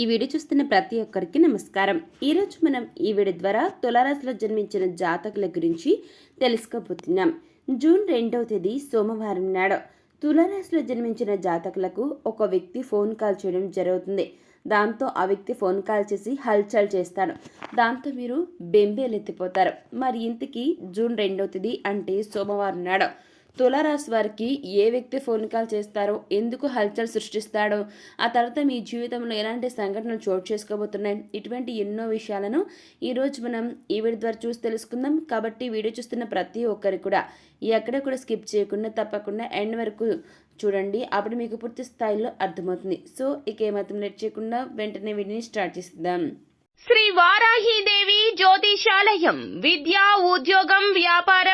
ఈ వీడియో చూస్తున్న ప్రతి ఒక్కరికి నమస్కారం. ఈరోజు మనం ఈ వీడియో ద్వారా తులారాశిలో జన్మించిన జాతకుల గురించి తెలుసుకోబోతున్నాం. జూన్ రెండవ తేదీ సోమవారం నాడు తులారాశిలో జన్మించిన జాతకులకు ఒక వ్యక్తి ఫోన్ కాల్ చేయడం జరుగుతుంది. దాంతో ఆ వ్యక్తి ఫోన్ కాల్ చేసి హల్చల్ చేస్తాడు. దాంతో మీరు బెంబేలెత్తిపోతారు. మరి ఇంతకీ జూన్ రెండవ తేదీ అంటే సోమవారం నాడు తులారాశి వారికి ఏ వ్యక్తి ఫోన్ కాల్ చేస్తారో ఎందుకు హల్చల్ సృష్టిస్తాడో ఆ తర్వాత మీ జీవితంలో ఎలాంటి సంఘటనలు చోటు చేసుకోబోతున్నాయి ఇటువంటి ఎన్నో విషయాలను ఈరోజు మనం ఈ వీడియో ద్వారా చూసి తెలుసుకుందాం. కాబట్టి వీడియో చూస్తున్న ప్రతి ఒక్కరు కూడా ఎక్కడ కూడా స్కిప్ చేయకుండా తప్పకుండా ఎండ్ వరకు చూడండి. అప్పుడు మీకు పూర్తి స్థాయిలో అర్థమవుతుంది. సో ఇక ఏమాత్రం లేట్ చేయకుండా వెంటనే వీటిని స్టార్ట్ చేద్దాం శ్రీ వారాహీదేవి జ్యోతిషాలయం విద్య ఉద్యోగం వ్యాపారం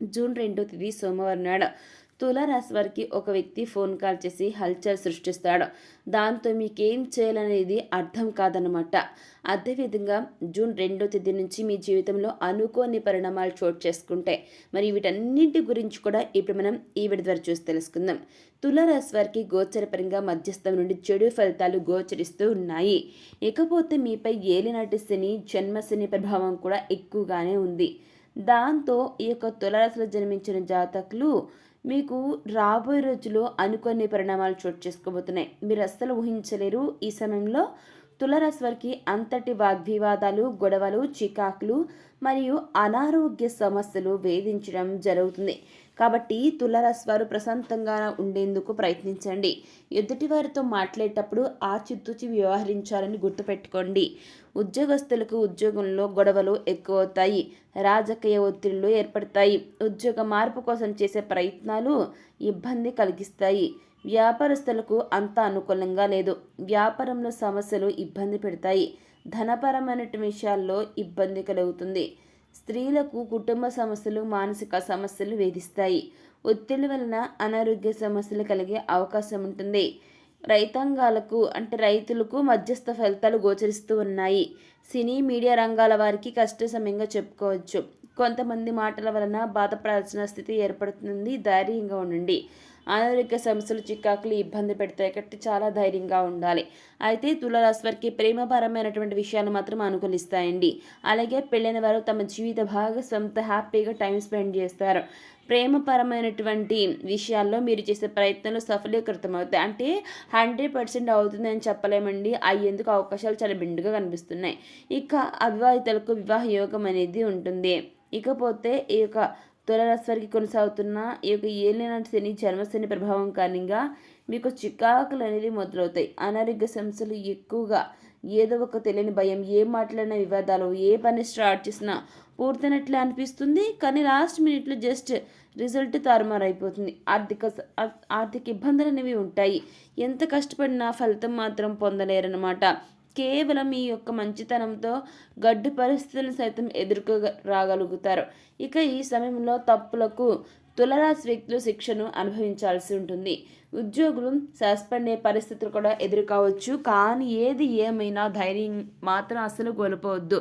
June రెండో తేదీ సోమవారం నాడు తులారాశి వారికి ఒక వ్యక్తి ఫోన్ కాల్ చేసి హల్చల్ సృష్టిస్తాడు. దాంతో మీకేం చేయాలనేది అర్థం కాదనమాట అదేవిధంగా జూన్ రెండో తేదీ నుంచి మీ జీవితంలో అనుకోని పరిణామాలు చోటు చేసుకుంటే మరి వీటన్నింటి గురించి కూడా ఇప్పుడు మనం ఈ విడి ద్వారా చూసి తెలుసుకుందాం. తులారాశి వారికి గోచరపరంగా మధ్యస్థం నుండి చెడు ఫలితాలు గోచరిస్తూ ఉన్నాయి. ఇకపోతే మీపై ఏలినాటి శని జన్మశని ప్రభావం కూడా ఎక్కువగానే ఉంది. దాంతో ఈ యొక్క తులరాశిలో జన్మించిన జాతకులు మీకు రాబోయే రోజుల్లో అనుకోని పరిణామాలు చోటు చేసుకోబోతున్నాయి. మీరు అస్సలు ఊహించలేరు ఈ సమయంలో తులరాశి వారికి అంతటి వాగ్వివాదాలు గొడవలు చికాకులు మరియు అనారోగ్య సమస్యలు వేధించడం జరుగుతుంది. కాబట్టి తులరాశి వారు ప్రశాంతంగా ఉండేందుకు ప్రయత్నించండి. ఎదుటి వారితో మాట్లాడేటప్పుడు ఆచితూచి వ్యవహరించాలని గుర్తుపెట్టుకోండి. ఉద్యోగస్తులకు ఉద్యోగంలో గొడవలు ఎక్కువ అవుతాయి రాజకీయ ఒత్తిళ్ళు ఏర్పడతాయి. ఉద్యోగ మార్పు కోసం చేసే ప్రయత్నాలు ఇబ్బంది కలిగిస్తాయి. వ్యాపారస్తులకు అంత అనుకూలంగా లేదు. వ్యాపారంలో సమస్యలు ఇబ్బంది పెడతాయి. ధనపరమైన విషయాల్లో ఇబ్బంది కలుగుతుంది. స్త్రీలకు కుటుంబ సమస్యలు మానసిక సమస్యలు వేధిస్తాయి. ఒత్తిడి వలన అనారోగ్య సమస్యలు కలిగే అవకాశం ఉంటుంది. రైతాంగాలకు అంటే రైతులకు మధ్యస్థ ఫలితాలు గోచరిస్తూ ఉన్నాయి. సినీ మీడియా రంగాల వారికి కష్ట సమయంగా చెప్పుకోవచ్చు. కొంతమంది మాటల వలన బాధపడాల్సిన స్థితి ఏర్పడుతుంది. ధైర్యంగా ఉండండి. అనారోగ్య సమస్యలు చికాకులు ఇబ్బంది పెడతాయి కాబట్టి చాలా ధైర్యంగా ఉండాలి. అయితే తులరాశి వారికి ప్రేమపరమైనటువంటి విషయాలు మాత్రం అనుకూలిస్తాయండి. అలాగే పెళ్ళైన వారు తమ జీవిత భాగస్వామితో హ్యాపీగా టైం స్పెండ్ చేస్తారు. ప్రేమపరమైనటువంటి విషయాల్లో మీరు చేసే ప్రయత్నాలు సఫలీకృతం అవుతాయి. అంటే హండ్రెడ్ పర్సెంట్ అవుతుంది అని చెప్పలేమండి. అయ్యేందుకు అవకాశాలు చాలా బిండుగా కనిపిస్తున్నాయి. ఇక అవివాహితులకు వివాహ యోగం అనేది ఉంటుంది. ఇకపోతే ఈ యొక్క తులరాశి వారికి కొనసాగుతున్న ఈ యొక్క ఏలిన శని జన్మశని ప్రభావం కారణంగా మీకు చికాకులు అనేవి మొదలవుతాయి. అనారోగ్య సమస్యలు ఎక్కువగా ఏదో ఒక తెలియని భయం ఏ మాట్లాడిన వివాదాలు ఏ పని స్టార్ట్ చేసినా పూర్తయినట్లే అనిపిస్తుంది. కానీ లాస్ట్ మినిట్లో జస్ట్ రిజల్ట్ తారుమారైపోతుంది. ఆర్థిక ఆర్థిక ఇబ్బందులు అనేవి ఉంటాయి. ఎంత కష్టపడినా ఫలితం మాత్రం పొందలేరన్నమాట. కేవలం ఈ యొక్క మంచితనంతో గడ్డు పరిస్థితులను సైతం ఎదుర్కో రాగలుగుతారు. ఇక ఈ సమయంలో తప్పులకు తులరాశి వ్యక్తులు శిక్షను అనుభవించాల్సి ఉంటుంది. ఉద్యోగులు సస్పెండ్ అయ్యే పరిస్థితులు కూడా ఎదుర్కోవచ్చు. కానీ ఏది ఏమైనా ధైర్యం మాత్రం అసలు కోల్పోవద్దు.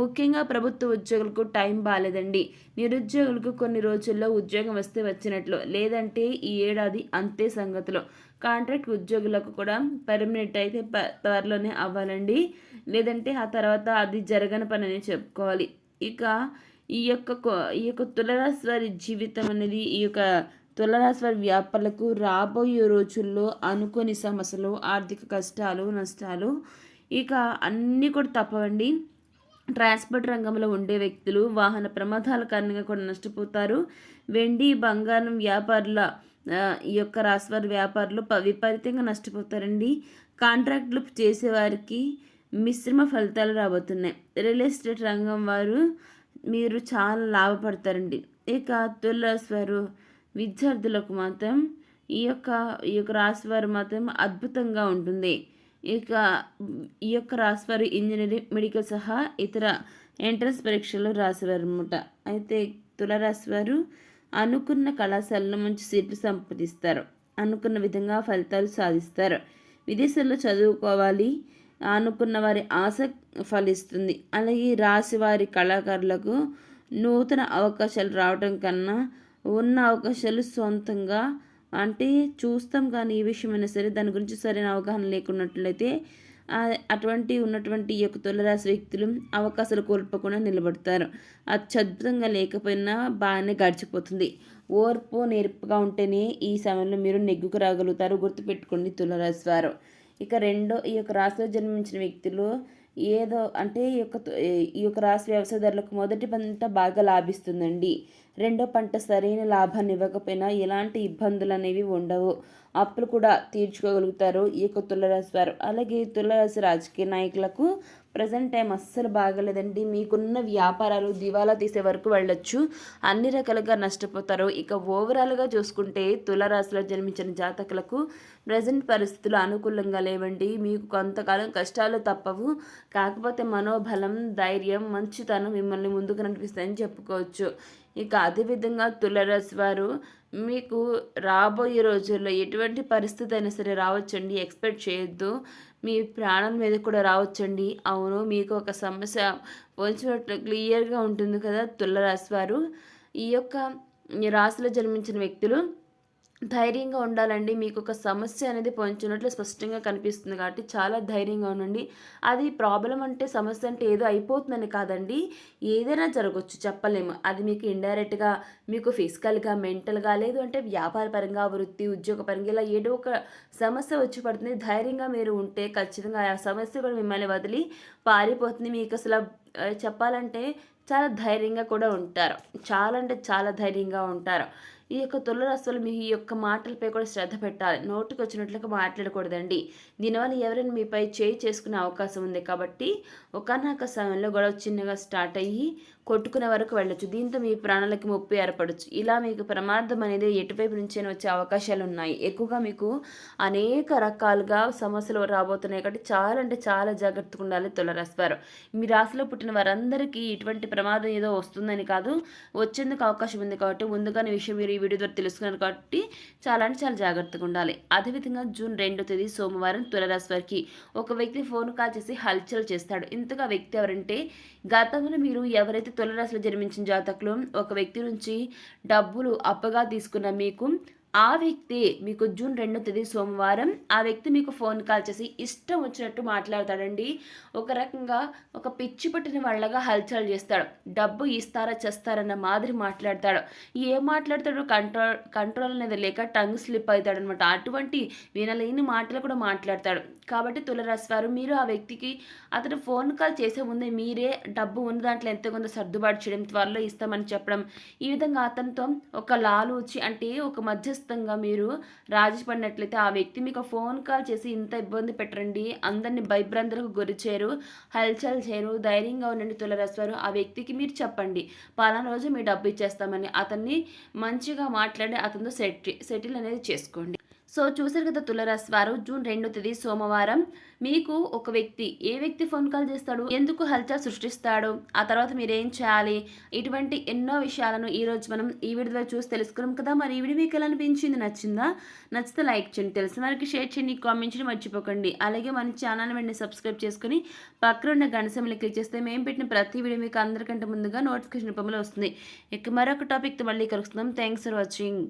ముఖ్యంగా ప్రభుత్వ ఉద్యోగులకు టైం బాగాలేదండి నిరుద్యోగులకు కొన్ని రోజుల్లో ఉద్యోగం వస్తే వచ్చినట్లు లేదంటే ఈ ఏడాది అంతే సంగతిలో. కాంట్రాక్ట్ ఉద్యోగులకు కూడా పర్మనెంట్ అయితే త్వరలోనే అవ్వాలండి. లేదంటే ఆ తర్వాత అది జరగని పని అని చెప్పుకోవాలి. ఇక ఈ యొక్క ఈ యొక్క తులరాశి వారి జీవితం అనేది ఈ యొక్క తులరాశి వారి వ్యాపారులకు రాబోయే రోజుల్లో అనుకోని సమస్యలు ఆర్థిక కష్టాలు నష్టాలు ఇక అన్నీ కూడా తప్పవండి. ట్రాన్స్పోర్ట్ రంగంలో ఉండే వ్యక్తులు వాహన ప్రమాదాల కారణంగా కూడా నష్టపోతారు. వెండి బంగారం వ్యాపారుల ఈ యొక్క రాశివారి వ్యాపారులు విపరీతంగా నష్టపోతారండి. కాంట్రాక్టులు చేసేవారికి మిశ్రమ ఫలితాలు రాబోతున్నాయి. రియల్ ఎస్టేట్ రంగం వారు మీరు చాలా లాభపడతారండి. ఇక తులస్వారు వారు విద్యార్థులకు మాత్రం ఈ యొక్క ఈ యొక్క రాశి వారు మాత్రం అద్భుతంగా ఉంటుంది. ఇక ఈ యొక్క రాశివారు ఇంజనీరింగ్ మెడికల్ సహా ఇతర ఎంట్రన్స్ పరీక్షలు రాసేవారు అనమాట అయితే తులరాశి వారు అనుకున్న కళాశాలలో మంచి సీట్లు సంపాదిస్తారు. అనుకున్న విధంగా ఫలితాలు సాధిస్తారు. విదేశాల్లో చదువుకోవాలి అనుకున్న వారి ఆశ ఫలిస్తుంది. అలాగే రాశి వారి కళాకారులకు నూతన అవకాశాలు రావడం కన్నా ఉన్న అవకాశాలు సొంతంగా అంటే చూస్తాం కానీ ఏ విషయమైనా సరే దాని గురించి సరైన అవగాహన లేకున్నట్లయితే అటువంటి ఉన్నటువంటి యొక్క తులరాశి వ్యక్తులు అవకాశాలు కోల్పోకుండా నిలబడతారు. అత్యద్భుతంగా లేకపోయినా బాగానే గడిచిపోతుంది. ఓర్పు నేర్పుగా ఉంటేనే ఈ సమయంలో మీరు నెగ్గుకు రాగలుగుతారు. గుర్తుపెట్టుకోండి తులరాశి వారు. ఇక రెండో ఈ యొక్క రాశిలో జన్మించిన వ్యక్తులు ఏదో అంటే ఈ యొక్క ఈ యొక్క రాశి వ్యవసాయదారులకు మొదటి పంట బాగా లాభిస్తుందండి. రెండో పంట సరైన లాభాన్ని ఇవ్వకపోయినా ఎలాంటి ఇబ్బందులు అనేవి ఉండవు. అప్పులు కూడా తీర్చుకోగలుగుతారు. ఈ యొక్క తులరాశి వారు. అలాగే తులరాశి రాజకీయ నాయకులకు ప్రజెంట్ టైం అస్సలు బాగలేదండి. మీకున్న వ్యాపారాలు దివాలా తీసే వరకు వెళ్ళొచ్చు. అన్ని రకాలుగా నష్టపోతారు. ఇక ఓవరాల్గా చూసుకుంటే తులరాశిలో జన్మించిన జాతకులకు ప్రజెంట్ పరిస్థితులు అనుకూలంగా లేవండి. మీకు కొంతకాలం కష్టాలు తప్పవు. కాకపోతే మనోబలం ధైర్యం మంచితనం మిమ్మల్ని ముందుకు నడిపిస్తాయని చెప్పుకోవచ్చు. ఇక అదేవిధంగా తులరాశి వారు మీకు రాబోయే రోజుల్లో ఎటువంటి పరిస్థితి అయినా సరే రావచ్చండి ఎక్స్పెక్ట్ చేయొద్దు. మీ ప్రాణం మీద కూడా రావచ్చండి. అవును మీకు ఒక సమస్య వచ్చినట్లు క్లియర్గా ఉంటుంది కదా తులరాశి వారు. ఈ యొక్క రాశిలో జన్మించిన వ్యక్తులు ధైర్యంగా ఉండాలండి. మీకు ఒక సమస్య అనేది పొంచినట్లు స్పష్టంగా కనిపిస్తుంది కాబట్టి చాలా ధైర్యంగా ఉండండి. అది ప్రాబ్లం అంటే సమస్య అంటే ఏదో అయిపోతుందని కాదండి. ఏదైనా జరగవచ్చు చెప్పలేము. అది మీకు ఇండైరెక్ట్గా మీకు ఫిజికల్గా మెంటల్గా లేదు అంటే వ్యాపారపరంగా వృత్తి ఉద్యోగపరంగా ఇలా ఏదో ఒక సమస్య వచ్చి పడుతుంది. ధైర్యంగా మీరు ఉంటే ఖచ్చితంగా ఆ సమస్య కూడా మిమ్మల్ని వదిలి పారిపోతుంది. మీకు అసలు చెప్పాలంటే చాలా ధైర్యంగా కూడా ఉంటారు. చాలా అంటే చాలా ధైర్యంగా ఉంటారు. ఈ యొక్క తులరాశులు మీ యొక్క మాటలపై కూడా శ్రద్ధ పెట్టాలి. నోటికి వచ్చినట్లుగా మాట్లాడకూడదండి. దీనివల్ల ఎవరైనా మీపై చేయి చేసుకునే అవకాశం ఉంది కాబట్టి ఒకనొక సమయంలో గొడవ చిన్నగా స్టార్ట్ అయ్యి కొట్టుకునే వరకు వెళ్ళొచ్చు. దీంతో మీ ప్రాణాలకి ముప్పు ఏర్పడచ్చు. ఇలా మీకు ప్రమాదం అనేది ఎటువైపు నుంచైనా వచ్చే అవకాశాలు ఉన్నాయి ఎక్కువగా మీకు అనేక రకాలుగా సమస్యలు రాబోతున్నాయి కాబట్టి చాలా అంటే చాలా జాగ్రత్తగా ఉండాలి తులరాశివారు మీ రాశిలో పుట్టిన వారందరికీ ఇటువంటి ప్రమాదం ఏదో వస్తుందని కాదు వచ్చేందుకు అవకాశం ఉంది కాబట్టి ముందుగానే విషయం మీరు ఈ వీడియో ద్వారా తెలుసుకున్నారు కాబట్టి చాలా అంటే చాలా జాగ్రత్తగా ఉండాలి. అదేవిధంగా జూన్ రెండో తేదీ సోమవారం తులరాశి వారికి ఒక వ్యక్తి ఫోన్ కాల్ చేసి హల్చల్ చేస్తాడు. ఇంతగా వ్యక్తి ఎవరంటే గతంలో మీరు ఎవరైతే తులరాశిలో జన్మించిన జాతకులు ఒక వ్యక్తి నుంచి డబ్బులు అప్పగా తీసుకున్న మీకు ఆ వ్యక్తి మీకు జూన్ రెండో తేదీ సోమవారం ఆ వ్యక్తి మీకు ఫోన్ కాల్ చేసి ఇష్టం వచ్చినట్టు మాట్లాడతాడండి. ఒక రకంగా ఒక పిచ్చి పట్టిన వాళ్ళగా హల్చల్ చేస్తాడు. డబ్బు ఇస్తారా చేస్తారన్న మాదిరి మాట్లాడతాడు. ఏం మాట్లాడతాడో కంట్రోల్ కంట్రోల్ అనేది లేక టంగ్ స్లిప్ అవుతాడు అనమాట అటువంటి వినలేని మాటలు కూడా మాట్లాడతాడు. కాబట్టి తులరాశి వారు మీరు ఆ వ్యక్తికి అతను ఫోన్ కాల్ చేసే ముందే మీరే డబ్బు ఉన్న దాంట్లో ఎంత కొంత సర్దుబాటు చేయడం త్వరలో ఇస్తామని చెప్పడం. ఈ విధంగా అతనితో ఒక లాలూచి అంటే ఒక మధ్యస్థంగా మీరు రాజీ పడినట్లయితే ఆ వ్యక్తి మీకు ఫోన్ కాల్ చేసి ఇంత ఇబ్బంది పెట్టరండి అందరినీ భయభ్రాంతులకు గురిచేరు హల్చల్ చేయరు ధైర్యంగా ఉండండి తులరాశివారు ఆ వ్యక్తికి మీరు చెప్పండి పలానా రోజు మీ డబ్బు ఇచ్చేస్తామని అతన్ని మంచిగా మాట్లాడి అతనితో సెటిల్ సెటిల్ అనేది చేసుకోండి. సో చూసారు కదా తులరాశి వారు జూన్ రెండో తేదీ సోమవారం. మీకు ఒక వ్యక్తి ఏ వ్యక్తి ఫోన్ కాల్ చేస్తాడు ఎందుకు హల్చల్ సృష్టిస్తాడు ఆ తర్వాత మీరు ఏం చేయాలి ఇటువంటి ఎన్నో విషయాలను ఈ రోజు మనం ఈ వీడియో ద్వారా చూసి తెలుసుకున్నాం కదా. మరి ఈ వీడియో మీకు ఎలా అనిపించింది? నచ్చిందా? నచ్చితే లైక్ చేయండి తెలిసిన వారికి షేర్ చేయండి కామెంట్ చేయండి మర్చిపోకండి. అలాగే మన ఛానల్ వెంటనే సబ్స్క్రైబ్ చేసుకుని పక్కన ఉన్న గణసంలో క్లిక్ చేస్తే మేము పెట్టిన ప్రతి వీడియో మీకు అందరికంటే ముందుగా నోటిఫికేషన్ రూపంలో వస్తుంది. ఇక మరొక టాపిక్తో మళ్ళీ కలుస్తున్నాం. Thanks for watching.